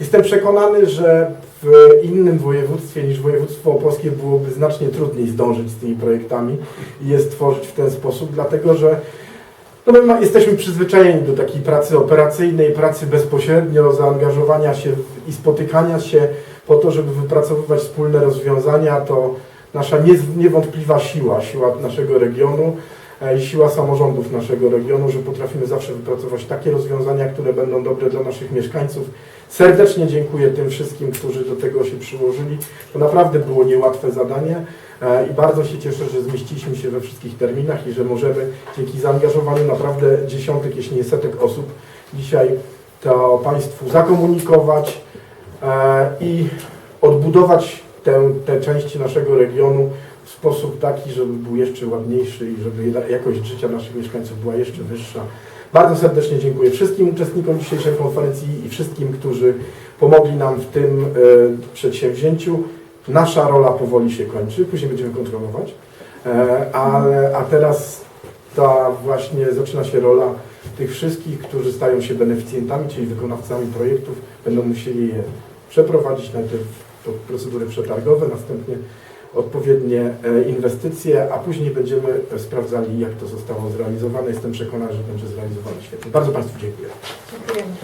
Jestem przekonany, że w innym województwie niż województwo opolskie byłoby znacznie trudniej zdążyć z tymi projektami i je stworzyć w ten sposób, dlatego że no my jesteśmy przyzwyczajeni do takiej pracy operacyjnej, pracy bezpośrednio, zaangażowania się i spotykania się po to, żeby wypracowywać wspólne rozwiązania. To nasza niewątpliwa siła, siła naszego regionu i siła samorządów naszego regionu, że potrafimy zawsze wypracować takie rozwiązania, które będą dobre dla naszych mieszkańców. Serdecznie dziękuję tym wszystkim, którzy do tego się przyłożyli. To naprawdę było niełatwe zadanie e, i bardzo się cieszę, że zmieściliśmy się we wszystkich terminach i że możemy dzięki zaangażowaniu naprawdę dziesiątek, jeśli nie setek osób dzisiaj to Państwu zakomunikować e, i odbudować tę, te części naszego regionu sposób taki, żeby był jeszcze ładniejszy i żeby jakość życia naszych mieszkańców była jeszcze wyższa. Bardzo serdecznie dziękuję wszystkim uczestnikom dzisiejszej konferencji i wszystkim, którzy pomogli nam w tym e, przedsięwzięciu. Nasza rola powoli się kończy, później będziemy kontrolować, e, ale, a teraz ta właśnie zaczyna się rola tych wszystkich, którzy stają się beneficjentami, czyli wykonawcami projektów, będą musieli je przeprowadzić najpierw procedury przetargowe, następnie odpowiednie e, inwestycje, a później będziemy e, sprawdzali, jak to zostało zrealizowane. Jestem przekonany, że będzie zrealizowane świetnie. Bardzo Państwu dziękuję. Dziękujemy.